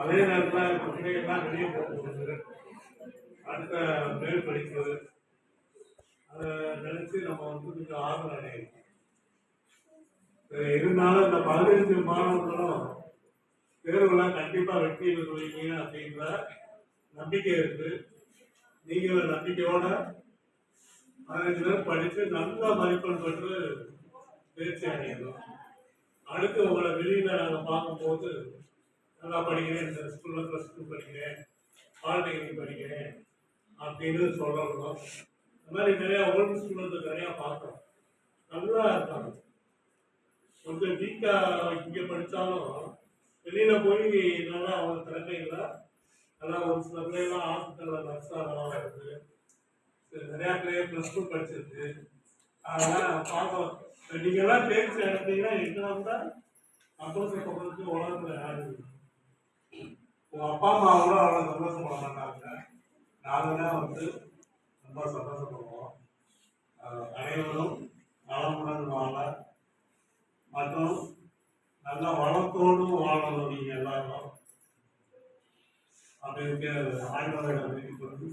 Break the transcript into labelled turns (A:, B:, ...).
A: அதே நேரத்தில் இந்த பிள்ளைகள்லாம் வெளியே போகும்போது அடுத்த மேல் படிப்பு. அதை நினைச்சு நம்ம வந்து கொஞ்சம் ஆர்வம் அடையணும். இருந்தாலும் இந்த பதினைஞ்சு மாணவர்களும் தேர்வுலாம் கண்டிப்பாக வெற்றி பெறுவீங்க அப்படின்ற நம்பிக்கை இருக்கு. நீங்க ஒரு நம்பிக்கையோட பதினஞ்சு பேர் படித்து நல்ல மதிப்பெண் பெற்று தேர்ச்சி அடையணும். அடுத்து உங்களை வெளியில் நாங்கள் பார்க்கும்போது நல்லா படிக்கிறேன் இந்த ஸ்கூலில் ப்ளஸ் டூ படிக்கிறேன் பாலிடெக்னிக் படிக்கிறேன் அப்படின்னு சொல்லணும். இந்த மாதிரி நிறையா ஓல்டு ஸ்கூல்ல நிறையா பார்க்குறோம் நல்லா இருக்காங்க கொஞ்சம் வீக்காக இங்கே படித்தாலும் வெளியில் போய் நல்லா அவங்க திறமைகள நல்லா ஒரு சில பிள்ளைகளாம் நர்ஸாக நர்ஸாகலாம் வருது சரி, நிறையா பிள்ளைங்க ப்ளஸ் டூ படிச்சிருக்கு. அதெல்லாம் பார்க்கலாம் நீங்கள்லாம் தேர்ச்சி எடுத்தீங்கன்னா வந்தால் வந்தா சந்தோஷப்படுறதுக்கு உலகத்தில் ஆடு எங்கள் அப்பா அம்மா கூட அவ்வளோ சந்தோஷப்பட மாட்டாங்க நாங்கள் தான் வந்து ரொம்ப சந்தோஷப்படுவோம். அனைவரும் நலமுடன் வாழ மற்றும் நல்ல வளத்தோடு வாழணும் நீங்கள் எல்லாரும். அப்படின்னு ஆண்டவரிடம் வேண்டிக் கொண்டு